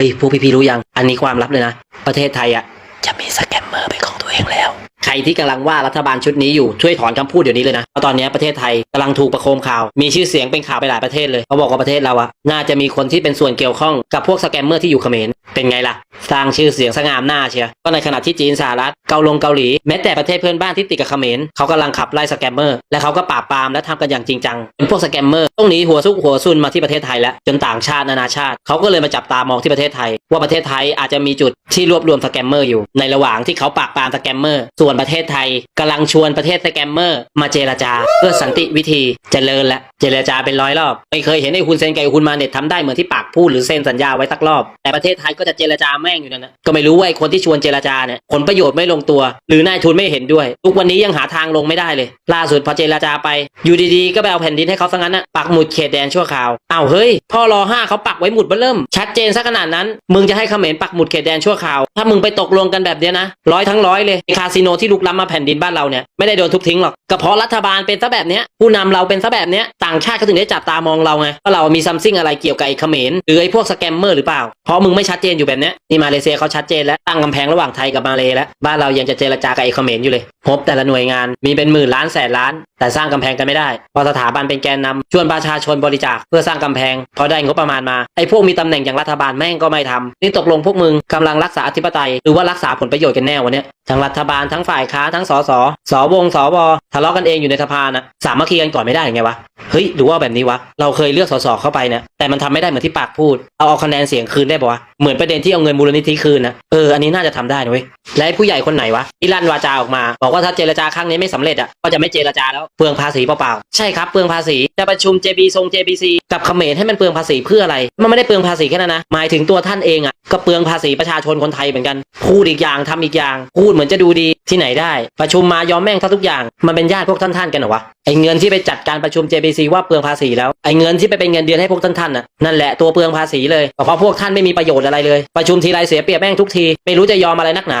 เฮ้ยพวกพี่ๆรู้ยัง อันนี้ความลับเลยนะ ประเทศไทยอะ จะมีสแกมเมอร์เป็นของตัวเองแล้ว ใครที่กำลังว่ารัฐบาลชุดนี้อยู่ช่วยถอนคำพูดเดี๋ยวนี้เลยนะ เพราะตอนนี้ประเทศไทยกำลังถูกประโคมข่าว มีชื่อเสียงเป็นข่าวไปหลายประเทศเลยเขาบอกว่าประเทศเราอะน่าจะมีคนที่เป็นส่วนเกี่ยวข้องกับพวกสแกมเมอร์ที่อยู่เขมร เป็นไงล่ะ สร้างชื่อเสียงสง่ามหน้าเชียก็ในขณะที่จีนสหรัฐเกาลงเกาหลีแม้แต่ประเทศเพื่อนบ้านที่ติดกับเขมรเขากำลังขับไล่สแกมเมอร์และเขาก็ปราบปรามและทำกันอย่างจริงจังจนพวกสแกมเมอร์ต้องหนีหัวซุกหัวซุนมาที่ประเทศไทยแล้วจนต่างชาตินานาชาติเขาก็เลยมาจับตามองที่ประเทศไทย ว่าประเทศไทยอาจจะมีจุดที่รวบรวมสแกมเมอร์อยู่ ในระหว่างที่เขาปราบปรามสแกมเมอร์ส่วนประเทศไทยกำลังชวนประเทศสแกมเมอร์มาเจรจา เพื่อสันติวิธีเจริญและเจรจาเป็นร้อยรอบไม่เคยเห็นไอ้คุณเซนไก่คุณมาเน็ตทำได้เหมือนที่ปากพูดหรือเซ็นสัญญาไว้สักรอบแต่ประเทศไทยก็จะเจรจาแม่งอยู่นั่นนะก็ไม่รู้ว่าไอ้คนที่ชวนเจรจาเนี่ยผลประโยชน์ไม่ลงตัว หรือนายทุนไม่เห็นด้วย ทุกวันนี้ยังหาทางลงไม่ได้เลย ล่าสุดพอเจรจาไป อยู่ดีๆ ก็ไปเอาแผ่นดินให้เขาซะงั้นนะปักหมุดเขตแดนชั่วคราวอ้าวเฮ้ยพ่อรอห้าเขาปักไว้หมุดเบอร์เริ่มชัดเจนซะขนาดนั้น มึงจะให้เขมรปักหมุดเขตแดนชั่วคราว ถ้ามึงไปตกลงกันแบบเนี้ยนะร้อยทั้งร้อยเลยคาสิโนที่ลุกล้ำมาแผ่นดินบ้านเราเนี่ยไม่ได้โดนทุบทิ้งหรอกก็เพราะรัฐบาลเป็นซะแบบเนี้ยผู้นำเราเป็นซะแบบเนี้ยต่างชาติเขาถึงได้จับตามองเราไงว่าเรามีซัมซิงอะไรเกี่ยวกับไอ้เขมรหรือไอ้พวกสแกมเมอร์หรือเปล่าเพราะมึงไม่ชัดเจนอยู่แบบเนี้ยนี่มาเลเซียเขาชัดเจนแล้วตั้งกำแพงระหว่างไทยกับมาเลแล้วบ้านเรายังจะเจรจากับไอ้เขมรอยู่เลยพบแต่ละหน่วยงานมีเป็นหมื่นล้านแสนล้าน แต่สร้างกำแพงกันไม่ได้เพอสถาบันเป็นแกนนำชวนประชาชนบริจาคเพื่อสร้างกำแพงพอได้งบประมาณมาไอ้พวกมีตำแหน่งอย่างรัฐบาลแม่งก็ไม่ทำนี่ตกลงพวกมึงกำลังรักษาอธิปไตยหรือว่ารักษาผลประโยชน์กันแน่วันเนี้ยทั้งรัฐบาลทั้งฝ่ายค้าทั้งสสสวงสวทะเลาะกันเองอยู่ในสภานะสามัคคีกันก่อนไม่ได้ไงวะเฮ้ยหรือว่าแบบนี้วะเราเคยเลือกสสเข้าไปเนี่ยแต่มันทำไม่ได้เหมือนที่ปากพูดเอาเอาคะแนนเสียงคืนได้ปะวะเหมือนประเด็นที่เอาเงินมูลนิธิคืนนะเอออันนี้น่าจะทำได้นะเว้ย และไอ้ผู้ใหญ่คนไหนวะที่ลั่นวาจาออกมา บอกว่าถ้าเจรจาครั้งนี้ไม่สำเร็จอะก็จะไม่เจรจาแล้วเปลืองภาษีเปล่าๆใช่ครับเปลืองภาษีจะประชุม JB ทรง JBC กับเขมรให้มันเปลืองภาษีเพื่ออะไร มันไม่ได้เปลืองภาษีแค่นั้นนะหมายถึงตัวท่านเองอะก็เปลืองภาษีประชาชนคนไทยเหมือนกันพูดอีกอย่างทำอีกอย่าง พูดเหมือนจะดูดีที่ไหนได้ ประชุมมายอมแม่งทั้งทุกอย่างมันเป็นญาติพวกท่านท่านกันเหรอวะไอเงินที่ไปจัดการประชุม JBC ว่าเปลืองภาษีแล้วไอเงินที่ไปเป็นเงินเดือนให้พวกท่านท่านน่ะนั่นแหละตัวเปลืองภาษีเลยเพราะพวกท่านไม่มีประโยชน์อะไรเลย ประชุมทีไรเสียเปรียบแม่งทุกทีไม่รู้จะยอมอะไรนักหนา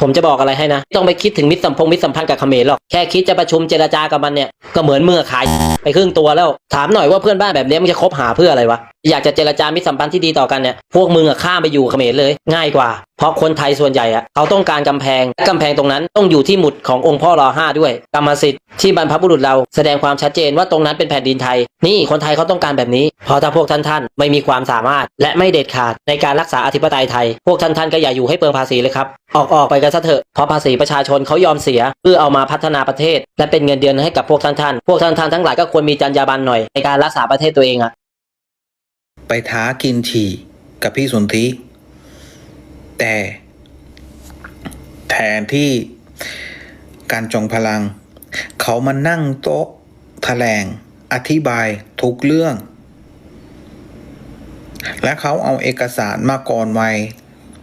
ผมจะบอกอะไรให้นะ ต้องไปคิดถึงมิตรสัมพงมิตรสัมพันธ์กับเขมรหรอก แค่คิดจะประชุมเจรจากับมันเนี่ย ก็เหมือนเมื่อขายไปครึ่งตัวแล้ว ถามหน่อยว่าเพื่อนบ้านแบบนี้มึงจะคบหาเพื่ออะไรวะ อยากจะเจรจามิตรสัมพันธ์ที่ดีต่อกันเนี่ย พวกมึงอะข้ามไปอยู่เขมรเลย ง่ายกว่า เพราะคนไทยส่วนใหญ่อะเขาต้องการกำแพงและกำแพงตรงนั้นต้องอยู่ที่หมุดขององค์พ่อรอห้าด้วย กรรมสิทธิ์ที่บรรพบุรุษเราแสดงความชัดเจนว่าตรงนั้นเป็นแผ่นดินไทย นี่คนไทยเขาต้องการแบบนี้เพราะถ้าพวกท่านท่านไม่มีความสามารถ และไม่เด็ดขาดในการรักษาอธิปไตยไทย พวกท่านท่านก็อย่าอยู่ให้เปลืองภาษีเลยครับ ออกออกไปกันซะเถอะเพราะภาษีประชาชนเขายอมเสีย เพื่อเอามาพัฒนาประเทศ และเป็นเงินเดือนให้กับพวกท่านท่านพวกท่านท่านทั้งหลายก็ควรมีจรรยาบรรณหน่อยในการรักษาประเทศตัวเองอะไปท้ากินฉี่กับพี่สนธิแต่ แทนที่การจงพลัง เขามานั่งโต๊ะแถลงอธิบายทุกเรื่อง และเขาเอาเอกสารมากรไว้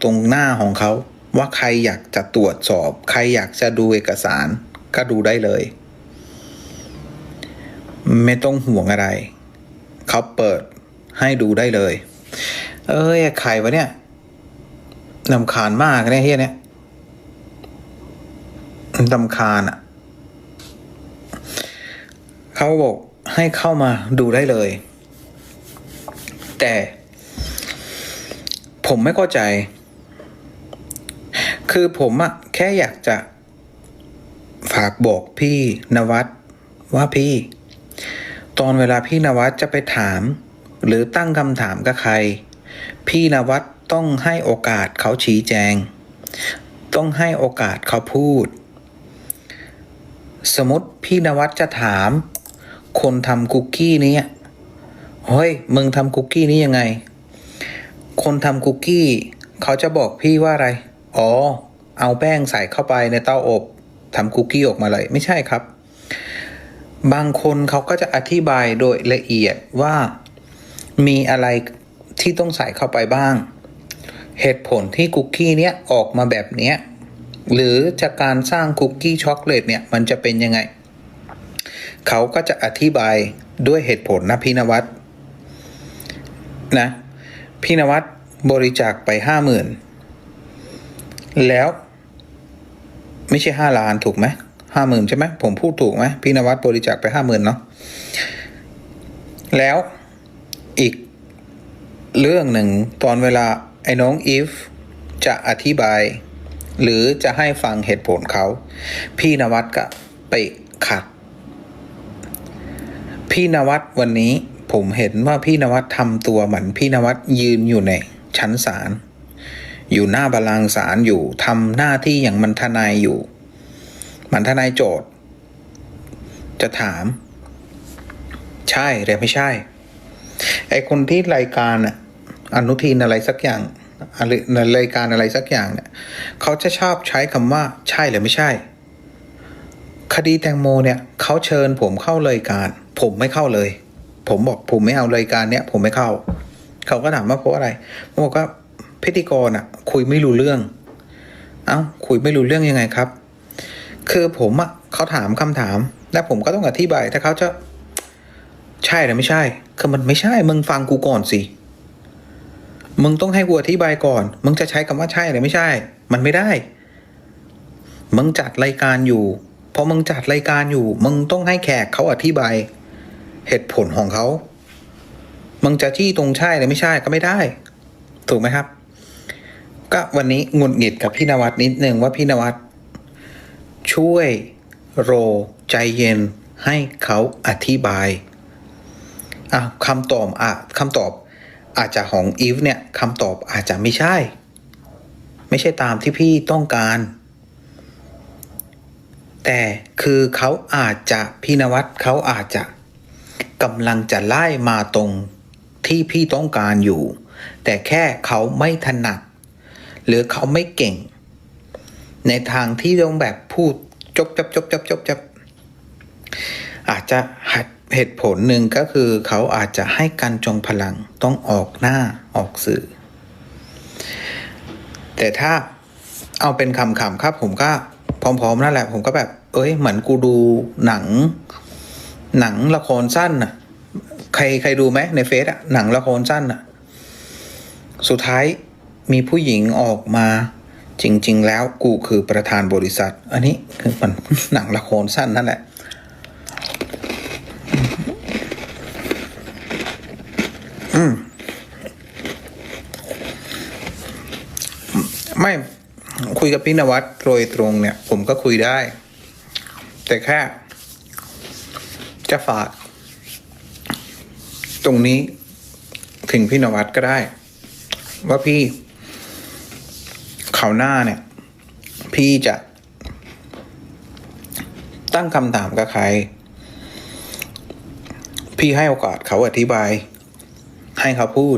ตรงหน้าของเขา ว่าใครอยากจะตรวจสอบ ใครอยากจะดูเอกสาร ก็ดูได้เลย ไม่ต้องห่วงอะไร เขาเปิดให้ดูได้เลย เอ้ยใครวะเนี่ยนำคาญมากเนี่ยเฮียเนี่ยนำคาญอะ เขาบอกให้เข้ามาดูได้เลย แต่ ผมไม่เข้าใจ คือผมอะแค่อยากจะ ฝากบอกพี่นวัดว่าพี่ ตอนเวลาพี่นวัดจะไปถาม หรือตั้งคำถามกับใคร พี่นวัดต้องให้โอกาสเขาชี้แจง ต้องให้โอกาสเขาพูด สมมติพี่นวัดจะถาม คนทำคุกกี้นี้เฮ้ยมึงทำคุกกี้นี้ยังไง คนทำคุกกี้ เขาจะบอกพี่ว่าอะไร อ๋อ เอาแป้งใส่เข้าไปในเตาอบทำคุกกี้ออกมาเลยไม่ใช่ครับ บางคนเขาก็จะอธิบายโดยละเอียดว่ามีอะไรที่ต้องใส่เข้าไปบ้าง เหตุผลที่คุกกี้เนี้ยออกมาแบบเนี้ยหรือจากการสร้างคุกกี้ช็อกโกแลตเนี่ยมันจะเป็นยังไง เขาก็จะอธิบายด้วยเหตุผลนะพี่นวัดนะพี่นวัดบริจาคไปห้าหมื่น แล้วไม่ใช่ห้าล้านถูกไหมห้าหมื่นใช่ไหมผมพูดถูกไหมพี่นวัดบริจาคไปห้าหมื่นเนาะแล้วอีกเรื่องหนึ่งตอนเวลาไอ้น้องอีฟจะอธิบาย หรือจะให้ฟังเหตุผลเขา พี่นวัดก็ไปขัด พี่นวัดวันนี้ผมเห็นว่าพี่นวัดทำตัวเหมือนพี่นวัดยืนอยู่ในชั้นศาล อยู่หน้าบัลลังก์ศาลอยู่ทำหน้าที่อย่างมันทนายอยู่ มันทนายโจทย์ จะถาม ใช่หรือไม่ใช่ ไอคนที่รายการอะอนุทินอะไรสักอย่างอะไรรายการอะไรสักอย่างเนี่ยเขาจะชอบใช้คำว่า ใช่หรือไม่ใช่ คดีแตงโมเนี่ยเขาเชิญผมเข้ารายการ ผมไม่เข้าเลย ผมบอกผมไม่เอารายการเนี้ยผมไม่เข้า เขาก็ถามว่าเพราะอะไรผมบอกว่า พิธีกรอะคุยไม่รู้เรื่อง เอ้าคุยไม่รู้เรื่องยังไงครับ คือผมอะเขาถามคำถาม แล้วผมก็ต้องอธิบายถ้าเขาจะใช่หรือไม่ใช่ คือมันไม่ใช่ มึงฟังกูก่อนสิ มึงต้องให้กูอธิบายก่อน มึงจะใช้คำว่าใช่หรือไม่ใช่ มันไม่ได้ มึงจัดรายการอยู่พอมึงจัดรายการอยู่ มึงต้องให้แขกเขาอธิบาย เหตุผลของเขา มึงจะจี้ตรงใช่หรือไม่ใช่ก็ไม่ได้ ถูกไหมครับ ก็วันนี้งุดหงิดกับพี่นวัดนิดนึงว่าพี่นวัดช่วยโรใจเย็นให้เขาอธิบายอะคำตอบอะคำตอบอาจจะของอีฟเนี่ยคำตอบอาจจะไม่ใช่ ไม่ใช่ตามที่พี่ต้องการ แต่คือเขาอาจจะพี่นวัดเขาอาจจะกำลังจะไล่มาตรงที่พี่ต้องการอยู่ แต่แค่เขาไม่ถนัด หรือเขาไม่เก่ง ในทางที่ต้องแบบพูดจบจบจบจบจบจับอาจจะเหตุผลหนึ่งก็คือเขาอาจจะให้การจงพลังต้องออกหน้าออกสื่อ แต่ถ้าเอาเป็นคำๆครับผมก็พร้อมๆนั่นแหละ ผมก็แบบ เอ้ย เหมือนกูดูหนัง หนังละครสั้นน่ะ ใครใครดูไหมในเฟซอะหนังละครสั้นอะสุดท้าย มีผู้หญิงออกมา จริง ๆ แล้วกูคือประธานบริษัท อันนี้คือมันหนังละครสั้นนั่นแหละอืมไม่คุยกับพี่นวัดโดยตรงเนี่ย ผมก็คุยได้ แต่แค่ จะฝาก ตรงนี้ถึงพี่นวัดก็ได้ ว่าพี่ เขาวหน้าเนี่ย พี่จะตั้งคำถามกับใคร พี่ให้โอกาสเขาอธิบาย ให้เขาพูด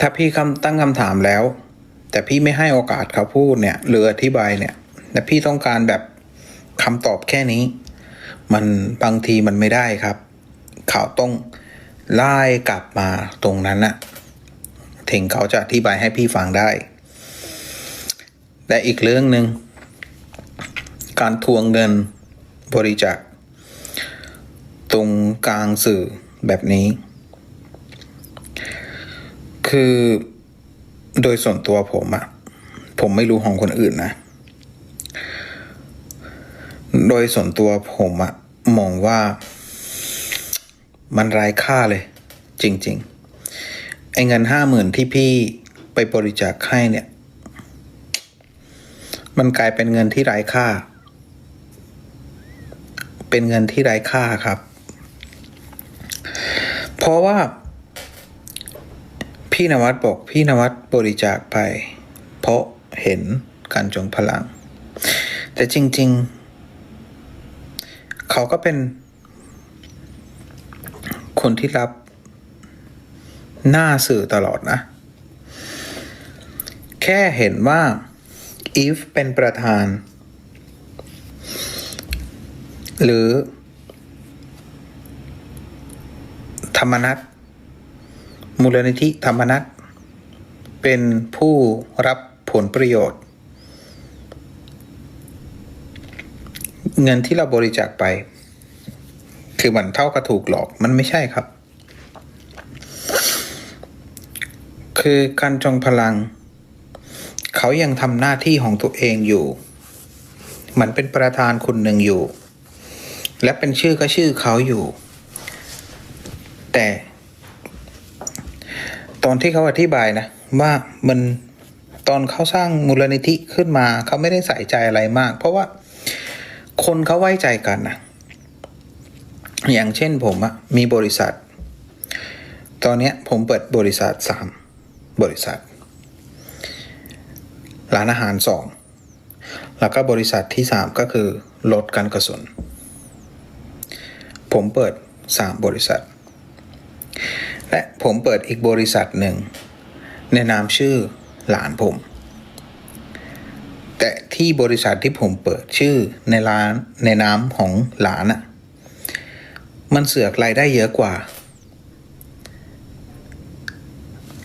ถ้าพี่คำตั้งคำถามแล้ว แต่พี่ไม่ให้โอกาสเขาพูดเนี่ย หรืออธิบายเนี่ยและพี่ต้องการแบบคำตอบแค่นี้ มันบางทีมันไม่ได้ครับ เขาต้องไล่กลับมาตรงนั้นน่ะ ถึงเขาจะอธิบายให้พี่ฟังได้และอีกเรื่องหนึ่งการทวงเงินบริจาคตรงกลางสื่อแบบนี้ คือโดยส่วนตัวผมอะผมไม่รู้ของคนอื่นนะ โดยส่วนตัวผมอะมองว่ามันไร้ค่าเลย จริง ๆ ไอ้เงินห้าหมื่นที่พี่ไปบริจาคให้เนี่ย มันกลายเป็นเงินที่ไร้ค่า เป็นเงินที่ไร้ค่าครับ เพราะว่า พี่นวัดบอกพี่นวัดบริจาคไป เพราะเห็นการจงพลัง แต่จริง ๆ เขาก็เป็นคนที่รับ หน้าสื่อตลอดนะ แค่เห็นว่าอีฟเป็นประธาน หรือ ธรรมนัตมูลนิธิธรรมนัตเป็นผู้รับผลประโยชน์ เงินที่เราบริจาคไป คือมันเท่ากับถูกหลอกมันไม่ใช่ครับ คือการจงพลัง เขายังทำหน้าที่ของตัวเองอยู่ มันเป็นประธานคนหนึ่งอยู่ และเป็นชื่อก็ชื่อเขาอยู่ แต่ ตอนที่เขาอธิบายนะ ว่ามันตอนเขาสร้างมูลนิธิขึ้นมา เขาไม่ได้ใส่ใจอะไรมาก เพราะว่าคนเขาไว้ใจกันนะอย่างเช่นผมอะมีบริษัท ตอนนี้ผมเปิดบริษัทสาม บริษัท ร้านอาหารสองแล้วก็บริษัทที่สามก็คือลดการกระสุน ผมเปิดสามบริษัท และผมเปิดอีกบริษัทหนึ่งในนามชื่อหลานผม แต่ที่บริษัทที่ผมเปิดชื่อในร้านในนามของหลานอะมันเสือกรายได้เยอะกว่า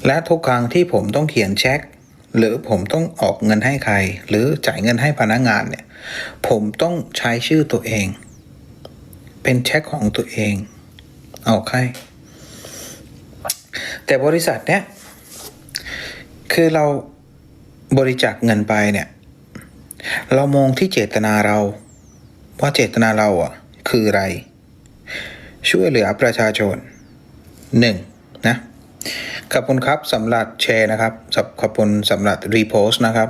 และทุกครั้งที่ผมต้องเขียนเช็ค หรือผมต้องออกเงินให้ใคร หรือจ่ายเงินให้พนักงานเนี่ย ผมต้องใช้ชื่อตัวเอง เป็นเช็คของตัวเอง เอาใครแต่บริษัทเนี้ยคือเราบริจาคเงินไปเนี่ย เรามองที่เจตนาเรา ว่าเจตนาเราอะ คืออะไร ช่วยเหลือประชาชนหนึ่งนะ ขอบคุณครับสำหรับแชร์นะครับขอบคุณสำหรับรีโพสต์นะครับ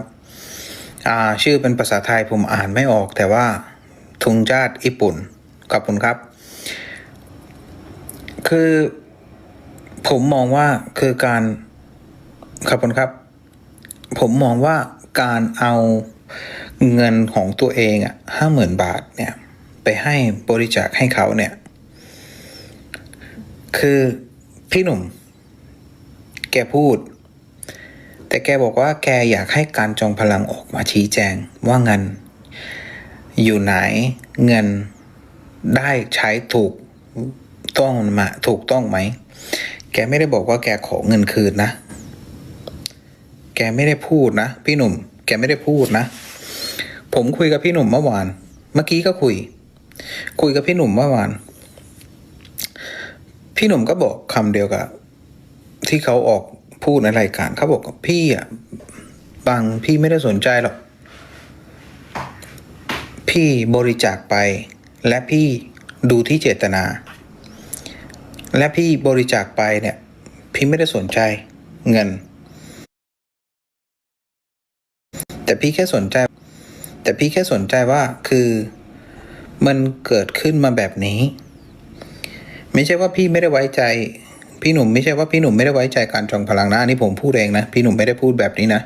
ชื่อเป็นภาษาไทยผมอ่านไม่ออก แต่ว่าทุงชาติญี่ปุ่นขอบคุณครับ คือผมมองว่าคือการขอบคุณครับ ผมมองว่าการเอาเงินของตัวเองอะห้าหมื่นบาทเนี่ยไปให้บริจาคให้เขาเนี่ย คือพี่หนุ่ม แกพูด แต่แกบอกว่าแกอยากให้การจองพลังออกมาชี้แจงว่าเงิน อยู่ไหนเงินได้ใช้ถูกต้องมาถูกต้องไหม แกไม่ได้บอกว่าแกขอเงินคืนนะ แกไม่ได้พูดนะ พี่หนุ่ม แกไม่ได้พูดนะ ผมคุยกับพี่หนุ่มเมื่อวาน เมื่อกี้ก็คุย คุยกับพี่หนุ่มเมื่อวาน พี่หนุ่มก็บอกคำเดียวกับ ที่เขาออกพูดในรายการเขาบอกพี่อะบางพี่ไม่ได้สนใจหรอก พี่บริจาคไป และพี่ดูที่เจตนา และพี่บริจาคไปเนี่ย พี่ไม่ได้สนใจเงิน แต่พี่แค่สนใจ แต่พี่แค่สนใจว่าคือมันเกิดขึ้นมาแบบนี้ ไม่ใช่ว่าพี่ไม่ได้ไว้ใจ พี่หนุ่มไม่ใช่ว่าพี่หนุ่มไม่ได้ไว้ใจการจองพลังนะอันนี่ผมพูดเองนะ พี่หนุ่มไม่ได้พูดแบบนี้นะ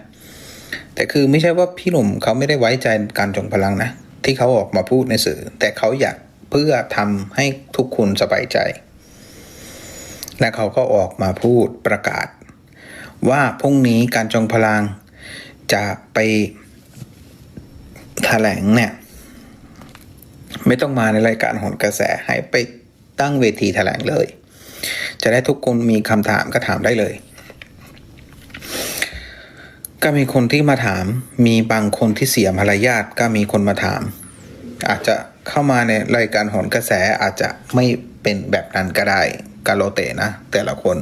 แต่คือไม่ใช่ว่าพี่หนุ่มเขาไม่ได้ไว้ใจการจองพลังนะ ที่เขาออกมาพูดในสื่อ แต่เขาอยากเพื่อทำให้ทุกคนสบายใจ และเขาก็ออกมาพูดประกาศ ว่าพรุ่งนี้การจองพลังจะไปแถลงเนี่ย ไม่ต้องมาในรายการหนกระแสให้ไปตั้งเวทีแถลงเลย จะได้ทุกคนมีคำถามก็ถามได้เลย ก็มีคนที่มาถาม มีบางคนที่เสียมารยาทก็มีคนมาถาม อาจจะเข้ามาในรายการหนกระแสอาจจะไม่เป็นแบบนั้นก็ได้กาโลเตะนะ แต่ละคน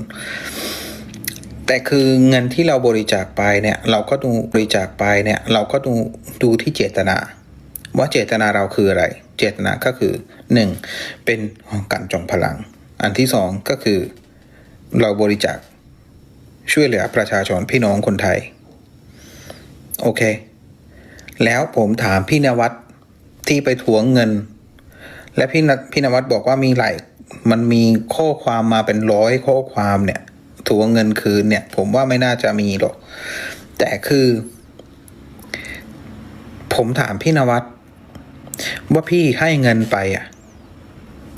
แต่คือเงินที่เราบริจาคไปเนี่ย เราก็ดูบริจาคไปเนี่ย เราก็ดูดูที่เจตนา ว่าเจตนาเราคืออะไร เจตนาก็คือหนึ่งเป็นการจงพลัง อันที่สองก็คือ เราบริจาคช่วยเหลือประชาชนพี่น้องคนไทย โอเค แล้วผมถามพี่นวัดที่ไปทวงเงิน และพี่นพี่นวัดบอกว่ามีหลายมันมีข้อความมาเป็นร้อยข้อความเนี่ยทวงเงินคืนเนี่ย ผมว่าไม่น่าจะมีหรอก แต่คือ ผมถามพี่นวัดว่าพี่ให้เงินไปอะ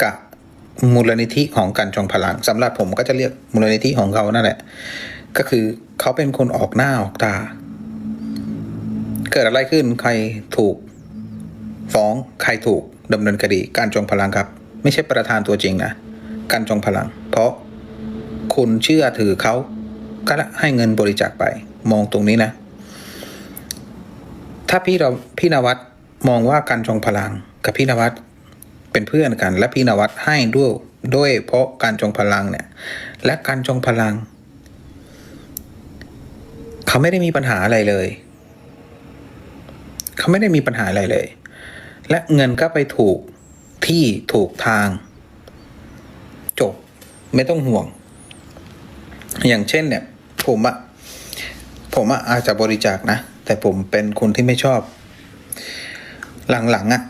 กับ มูลนิธิของการจองพลังสำหรับผมก็จะเรียกมูลนิธิของเขานั่นแหละ ก็คือเขาเป็นคนออกหน้าออกตา เกิดอะไรขึ้นใครถูก ฟ้องใครถูกดำเนินคดี การจงพลังครับ ไม่ใช่ประธานตัวจริงนะการจงพลัง เพราะคุณเชื่อถือเขาก็ให้เงินบริจาคไป มองตรงนี้นะ ถ้าพี่เราพี่นวัดมองว่าการจงพลังกับพี่นวัด เป็นเพื่อนกัน และพี่นวัดให้ด้วยด้วยเพราะการจงพลังเนี่ยและการจงพลัง เขาไม่ได้มีปัญหาอะไรเลย เขาไม่ได้มีปัญหาอะไรเลย และเงินก็ไปถูกที่ถูกทาง จบไม่ต้องห่วง อย่างเช่นเนี่ย ผมอะผมอะอาจจะบริจาคนะ แต่ผมเป็นคนที่ไม่ชอบ หลังๆอะ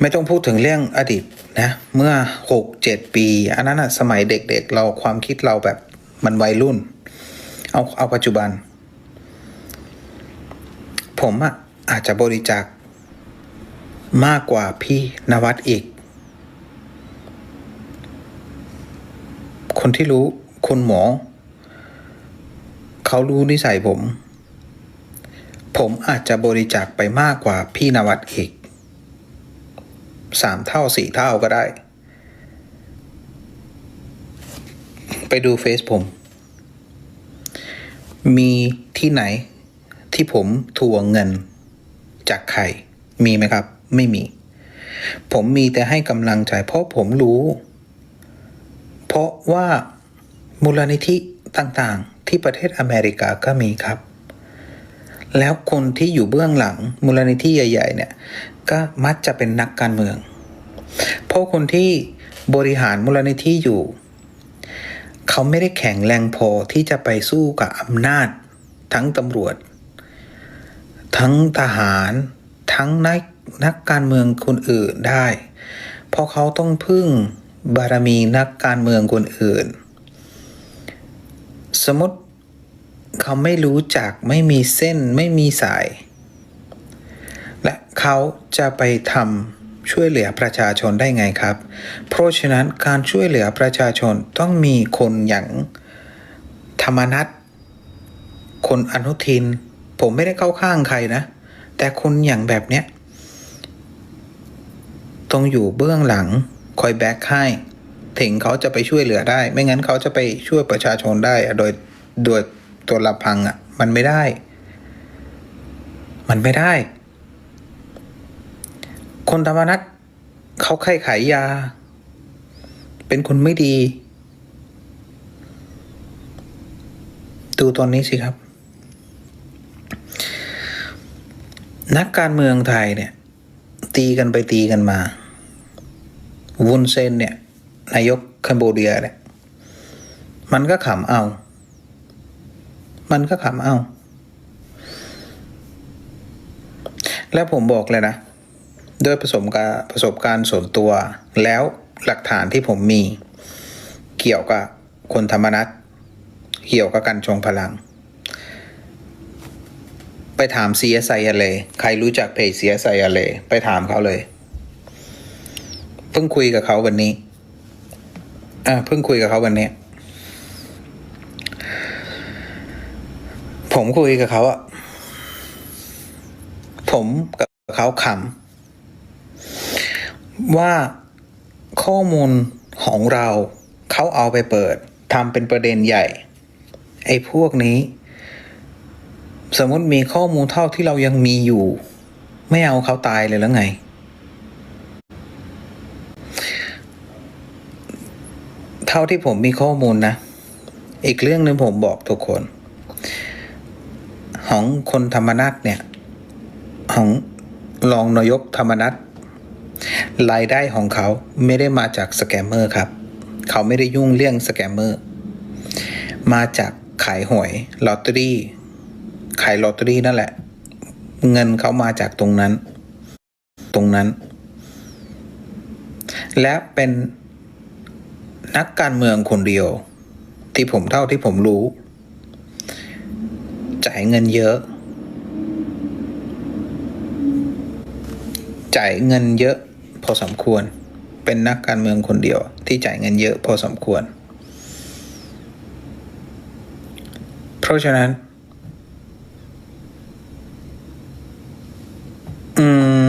ไม่ต้องพูดถึงเรื่องอดีตนะเมื่อหกเจ็ดปี อันนั้นอะสมัยเด็กๆเราความคิดเราแบบมันวัยรุ่น เอาเอาปัจจุบัน ผมอะอาจจะบริจาคมากกว่าพี่นวัดอีก คนที่รู้คนหมอ เขารู้นิสัยผม ผมอาจจะบริจาคไปมากกว่าพี่นวัดอีก สามเท่าสี่เท่าก็ได้ ไปดูเฟซผม มีที่ไหนที่ผมทวงเงินจากใคร มีไหมครับ ไม่มี ผมมีแต่ให้กำลังใจเพราะผมรู้ เพราะว่ามูลนิธิต่างๆ ที่ประเทศอเมริกาก็มีครับแล้วคนที่อยู่เบื้องหลังมูลนิธิใหญ่ ๆ เนี่ย ก็มักจะเป็นนักการเมือง เพราะคนที่บริหารมูลนิธิอยู่ เขาไม่ได้แข็งแรงพอที่จะไปสู้กับอำนาจ ทั้งตำรวจ ทั้งทหาร ทั้งนักนักการเมืองคนอื่นได้ เพราะเขาต้องพึ่งบารมีนักการเมืองคนอื่น สมมติเขาไม่รู้จักไม่มีเส้นไม่มีสาย และเขาจะไปทำช่วยเหลือประชาชนได้ไงครับ เพราะฉะนั้นการช่วยเหลือประชาชนต้องมีคนอย่างธรรมนัตคนอนุทิน ผมไม่ได้เข้าข้างใครนะ แต่คนอย่างแบบเนี้ยต้องอยู่เบื้องหลังคอยแบ็คให้ถึงเขาจะไปช่วยเหลือได้ ไม่งั้นเขาจะไปช่วยประชาชนได้ โดยโดยตัวลำพังอะ่ะ มันไม่ได้ มันไม่ได้ คนธรรมนัตเขาใครขายยา เป็นคนไม่ดี ดูตอนนี้สิครับ นักการเมืองไทยเนี่ย ตีกันไปตีกันมา วุนเซนเนี่ย นายกคัมโบเดียเนี่ย มันก็ขำเอา มันก็ขำเอา แล้วผมบอกเลยนะ ด้วยประสบการณ์ประสบการณ์ส่วนตัว แล้วหลักฐานที่ผมมี เกี่ยวกับคนธรรมนัตเกี่ยวกับการชงพลัง ไปถาม CSI เลใครรู้จักเพจ CSI เลไปถามเขาเลย เพิ่งคุยกับเขาวันนี้อ่าเพิ่งคุยกับเขาวันนี้ ผมคุยกับเขาอะผมกับเขาขำ ว่าข้อมูลของเราเขาเอาไปเปิดทำเป็นประเด็นใหญ่ ไอ้พวกนี้ สมมติมีข้อมูลเท่าที่เรายังมีอยู่ ไม่เอาเขาตายเลยแล้วไง เท่าที่ผมมีข้อมูลนะ อีกเรื่องหนึ่งผมบอกทุกคน ของคนธรรมนัตเนี่ย ของรองนายกธรรมนัต รายได้ของเขาไม่ได้มาจากสแกมเมอร์ครับ เขาไม่ได้ยุ่งเรื่องสแกมเมอร์ มาจากขายหวยลอตเตอรี่ ขายลอตเตอรี่นั่นแหละ เงินเขามาจากตรงนั้น ตรงนั้น และเป็นนักการเมืองคนเดียว ที่ผมเท่าที่ผมรู้ จ่ายเงินเยอะ จ่ายเงินเยอะพอสมควร เป็นนักการเมืองคนเดียว ที่จ่ายเงินเยอะพอสมควร เพราะฉะนั้น อืม